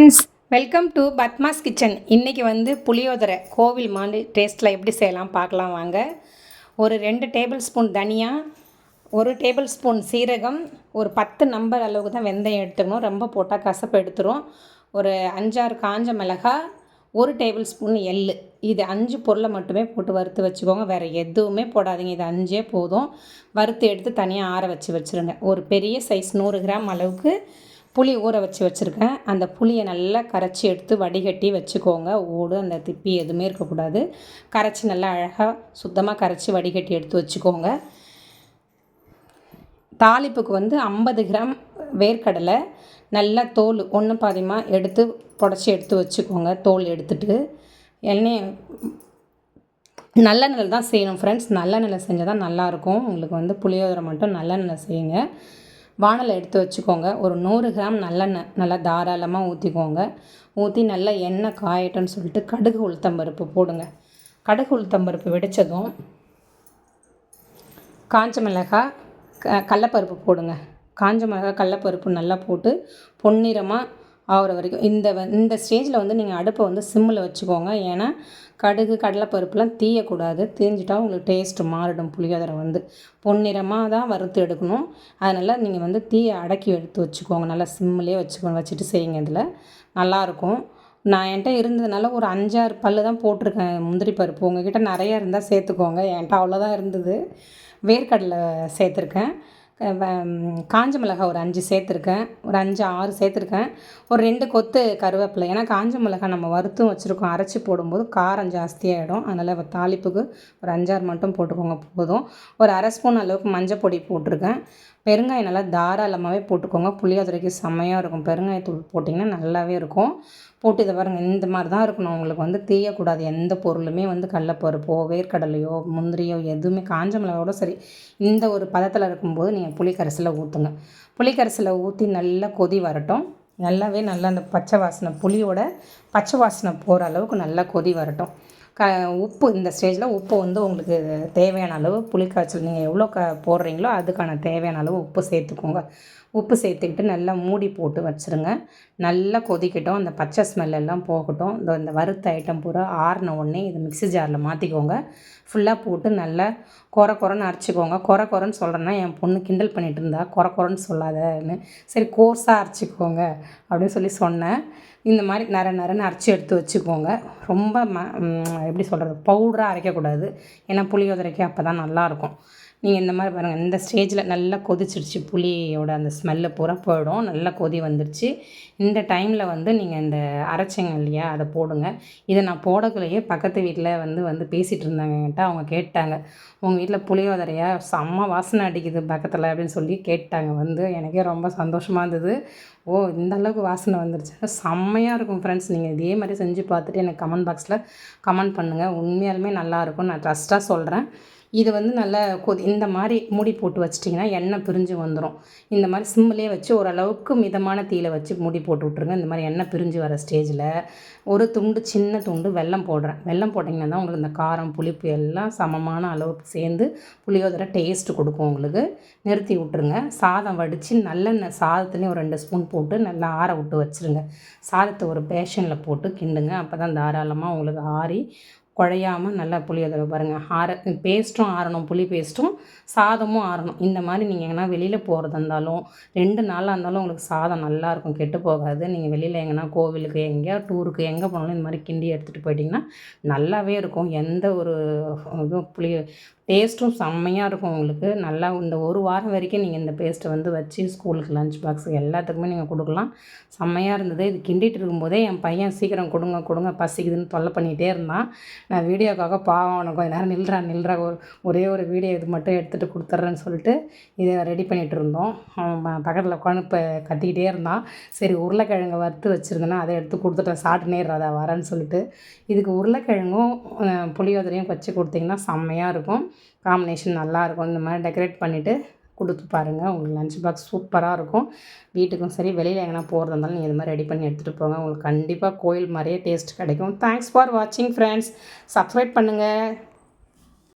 Friends welcome to Padma's kitchen இன்றைக்கி வந்து புளியோதரை கோவில் மாண்டு டேஸ்ட்டில் எப்படி செய்யலாம் பார்க்கலாம் வாங்க. ஒரு ரெண்டு டேபிள் ஸ்பூன் தனியா ஒரு டேபிள் ஸ்பூன் சீரகம் ஒரு பத்து நம்பர் அளவுக்கு தான் வெந்தயம் எடுத்துக்கணும். ரொம்ப போட்டால் கசப்பு எடுத்துரும். ஒரு அஞ்சாறு காஞ்ச மிளகாய் ஒரு டேபிள் ஸ்பூன் எள்ளு. இது அஞ்சு பொருளை மட்டுமே போட்டு வறுத்து வச்சுக்கோங்க. வேறு எதுவுமே போடாதீங்க. இது அஞ்சே போதும். வறுத்து எடுத்து தனியாக ஆற வச்சு வச்சுருங்க. ஒரு பெரிய சைஸ் நூறு கிராம் அளவுக்கு புளி ஊற வச்சு வச்சுருக்கேன். அந்த புளியை நல்லா கரைச்சி எடுத்து வடிகட்டி வச்சுக்கோங்க. ஓடு அந்த திப்பி எதுவுமே இருக்கக்கூடாது. கரைச்சி நல்லா அழகாக சுத்தமாக கரைச்சி வடிகட்டி எடுத்து வச்சுக்கோங்க. தாளிப்புக்கு வந்து ஐம்பது கிராம் வேர்க்கடலை நல்லா தோல் ஒன்று பாதிமாக எடுத்து புடச்சி எடுத்து வச்சுக்கோங்க தோல் எடுத்துட்டு. எண்ணெய் நல்லெண்ணெயில் தான் செய்யணும் ஃப்ரெண்ட்ஸ் நல்லெண்ணெயில் செஞ்சால் தான் நல்லாயிருக்கும் உங்களுக்கு வந்து புளியோதரை மட்டும் நல்லெண்ணெயில் செய்யுங்க. வானலை எடுத்து வச்சுக்கோங்க. ஒரு நூறு கிராம் நல்லெண்ணெய் நல்லா தாராளமாக ஊற்றிக்கோங்க ஊற்றி நல்லா எண்ணெய் காயட்டும்னு சொல்லிட்டு கடுகு உளுத்தம்பருப்பு போடுங்க. கடுகு உளுத்தம்பருப்பு வெடித்ததும் காஞ்ச மிளகாய் க கடலப்பருப்பு போடுங்க. காஞ்ச மிளகாய் கடலப்பருப்பு நல்லா போட்டு பொன்னிறமாக ஆகிற வரைக்கும். இந்த வ இந்த ஸ்டேஜில் வந்து நீங்கள் அடுப்பை வந்து சிம்மில் வச்சுக்கோங்க. ஏன்னா கடுகு கடலைப்பருப்புலாம் தீயக்கூடாது. தீஞ்சிட்டா உங்களுக்கு டேஸ்ட்டு மாறிடும் புளியோதரை வந்து. பொன்னிறமாக தான் வறுத்து எடுக்கணும். அதனால் நீங்கள் வந்து தீயை அடக்கி எடுத்து வச்சுக்கோங்க. நல்லா சிம்மிலே வச்சுக்கோங்க. வச்சுட்டு செய்யுங்க இதில். நல்லாயிருக்கும் நான் என்கிட்ட இருந்ததுனால ஒரு அஞ்சாறு பல்லு தான் போட்டிருக்கேன். முந்திரி பருப்பு. உங்ககிட்ட நிறையா இருந்தால் சேர்த்துக்கோங்க. என்கிட்ட அவ்வளோதான் இருந்தது. வேர்க்கடலை சேர்த்துருக்கேன். காஞ்ச மிளகாய் ஒரு அஞ்சு சேர்த்துருக்கேன். ஒரு அஞ்சு ஆறு சேர்த்துருக்கேன். ஒரு ரெண்டு கொத்து கருவேப்பிலை. ஏன்னா காஞ்ச மிளகாய் நம்ம வறுத்தும் வச்சுருக்கோம். அரைச்சி போடும்போது காரம் ஜாஸ்தியாகிடும் அதனால் தாளிப்புக்கு ஒரு அஞ்சாறு மட்டும் போட்டுக்கோங்க போதும். ஒரு அரை ஸ்பூன் அளவுக்கு மஞ்சள் பொடி போட்டிருக்கேன். பெருங்காயம் நல்லா தாராளமாகவே போட்டுக்கோங்க. புளியோதரைக்கு செம்மையாக இருக்கும். பெருங்காயத்தூள் போட்டிங்கன்னா நல்லாவே இருக்கும். போட்டு இதை பாருங்கள் இந்த மாதிரி தான் இருக்கணும். உங்களுக்கு வந்து தீயக்கூடாது. எந்த பொருளுமே வந்து கடலப்பருப்போ வேர்க்கடலையோ முந்திரியோ எதுவுமே காஞ்ச மிளகாவோட சரி இந்த ஒரு பதத்தில் இருக்கும்போது நீங்கள் புளிக்கரைசலை ஊற்றுங்க புளிக்கரைசலை ஊற்றி நல்லா கொதி வரட்டும். நல்லாவே நல்லா அந்த பச்சை வாசனை புளியோட பச்சை வாசனை போகிற அளவுக்கு நல்லா கொதி வரட்டும். க உப்பு இந்த ஸ்டேஜில் உப்பு வந்து உங்களுக்கு தேவையான அளவு புளிக்காய்ச்சல் நீங்கள் எவ்வளோ க போடுறீங்களோ அதுக்கான தேவையான அளவு உப்பு சேர்த்துக்கோங்க. உப்பு சேர்த்துக்கிட்டு நல்லா மூடி போட்டு வச்சுருங்க. நல்லா கொதிக்கட்டும். அந்த பச்சை ஸ்மெல் எல்லாம் போகட்டும். இந்த இந்த வறுத்த ஐட்டம் பூரா ஆறின உடனே இது மிக்ஸி ஜாரில் மாற்றிக்கோங்க ஃபுல்லாக போட்டு நல்லா குறை குறைன்னு அரைச்சிக்கோங்க. குறை குறைன்னு சொல்கிறேன்னா என் பொண்ணு கிண்டல் பண்ணிகிட்டு இருந்தா குறை குறைன்னு சொல்லாதன்னு. சரி கோர்ஸாக அரைச்சிக்கோங்க அப்படின்னு சொல்லி சொன்னேன். இந்த மாதிரி நிறைய நரன்னு அரைச்சி எடுத்து வச்சுக்கோங்க. ரொம்ப ம எப்படி சொல்கிறது பவுடராக அரைக்கக்கூடாது. ஏன்னா புளியோதரைக்கு அப்போ தான் நல்லாயிருக்கும் நீங்கள் இந்த மாதிரி பாருங்கள் இந்த ஸ்டேஜில் நல்லா கொதிச்சிடுச்சு புளியோட அந்த ஸ்மெல்லு பூரா போயிடும். நல்லா கொதி வந்துடுச்சு இந்த டைமில் வந்து நீங்கள் இந்த அரைச்சிங்க இல்லையா அதை போடுங்க. இதை நான் போடக்குள்ளேயே பக்கத்து வீட்டில் வந்து வந்து பேசிகிட்டு இருந்தாங்க அவங்க கேட்டாங்க உங்கள் வீட்டில் புளியோதரையாக செம்ம வாசனை அடிக்குது பக்கத்தில் அப்படின்னு சொல்லி கேட்டாங்க. வந்து எனக்கே ரொம்ப சந்தோஷமாக இருந்தது. ஓ இந்த அளவுக்கு வாசனை வந்துருச்சு. செம்மையாக இருக்கும் ஃப்ரெண்ட்ஸ் நீங்கள் இதே மாதிரி செஞ்சு பார்த்துட்டு எனக்கு கமெண்ட் பாக்ஸில் கமெண்ட் பண்ணுங்கள் உண்மையாலுமே நல்லாயிருக்கும் நான் ட்ரஸ்ட்டாக சொல்கிறேன் இது வந்து நல்லா கொதி இந்த மாதிரி மூடி போட்டு வச்சிட்டிங்கன்னா எண்ணெய் பிரிஞ்சு வந்துடும் இந்த மாதிரி சிம்மிலே வச்சு ஓரளவுக்கு மிதமான தீயில் வச்சு மூடி போட்டு விட்ருங்க இந்த மாதிரி எண்ணெய் பிரிஞ்சு வர ஸ்டேஜில் ஒரு துண்டு சின்ன துண்டு வெல்லம் போடுறேன். வெல்லம் போட்டிங்கன்னா தான் உங்களுக்கு இந்த காரம் புளிப்பு எல்லாம் சமமான அளவுக்கு சேர்ந்து புளியோதரை டேஸ்ட்டு கொடுக்கும் உங்களுக்கு. நிறுத்தி விட்ருங்க சாதம் வடித்து நல்லெண்ணெய் சாதத்துலேயும் ஒரு ரெண்டு ஸ்பூன் போட்டு நல்லா ஆற விட்டு வச்சுருங்க. சாதத்தை ஒரு பேஷனில் போட்டு கிண்டுங்க. அப்போ தான் தாராளமாக உங்களுக்கு ஆறி குழையாமல் நல்லா புளியோதரை பாருங்கள் ஆற பேஸ்ட்டும் ஆறணும் புளி பேஸ்ட்டும் சாதமும் ஆறணும். இந்த மாதிரி நீங்கள் எங்கன்னா வெளியில் போகிறதா இருந்தாலும் ரெண்டு நாளாக இருந்தாலும் உங்களுக்கு சாதம் நல்லாயிருக்கும் கெட்டு போகாது. நீங்கள் வெளியில் எங்கன்னா கோவிலுக்கு எங்கேயா டூருக்கு எங்கே போனாலும் இந்த மாதிரி கிண்டி எடுத்துகிட்டு போயிட்டிங்கன்னா நல்லாவே இருக்கும். எந்த ஒரு இதுவும் புளி டேஸ்ட்டும் செம்மையாக இருக்கும் உங்களுக்கு. நல்லா இந்த ஒரு வாரம் வரைக்கும் நீங்கள் இந்த பேஸ்ட்டை வந்து வச்சு ஸ்கூலுக்கு லஞ்ச் பாக்ஸ் எல்லாத்துக்குமே நீங்கள் கொடுக்கலாம். செம்மையாக இருந்தது. இது கிண்டிகிட்டு இருக்கும்போதே என் பையன் சீக்கிரம் கொடுங்க கொடுங்க பசிக்குதுன்னு தொல்லை பண்ணிகிட்டே இருந்தான். நான் வீடியோக்காக பாவம் அவனை கொஞ்சம் நேரம் நில்றா நில்றா ஒரு ஒரே ஒரு வீடியோ இது மட்டும் எடுத்துகிட்டு கொடுத்துட்றேன்னு சொல்லிட்டு இதை ரெடி பண்ணிகிட்டு இருந்தோம். அவன் பக்கத்தில் உட்காந்து இப்போ கத்திக்கிட்டே இருந்தான். சரி உருளைக்கிழங்கு வறுத்து வச்சுருந்தேன்னா அதை எடுத்து கொடுத்துட்டேன். சாப்பிட்டு இருறாதா வரேன்னு சொல்லிட்டு. இதுக்கு உருளைக்கிழங்கும் புளியோதரையும் வச்சு கொடுத்திங்கன்னா செம்மையாக இருக்கும். காம்பினேஷன் நல்லாயிருக்கும் இந்த மாதிரி டெக்கரேட் பண்ணிவிட்டு கொடுத்து பாருங்கள் உங்களுக்கு லஞ்ச் பாக்ஸ் சூப்பராக இருக்கும். வீட்டுக்கும் சரி வெளியில் எங்கன்னா போகிறதா இருந்தாலும் நீங்கள் இது மாதிரி ரெடி பண்ணி எடுத்துகிட்டு போங்க. உங்களுக்கு கண்டிப்பாக கோயில் மாதிரியே டேஸ்ட் கிடைக்கும். தேங்க்ஸ் ஃபார் வாட்சிங் ஃப்ரெண்ட்ஸ் சப்ஸ்கிரைப் பண்ணுங்கள்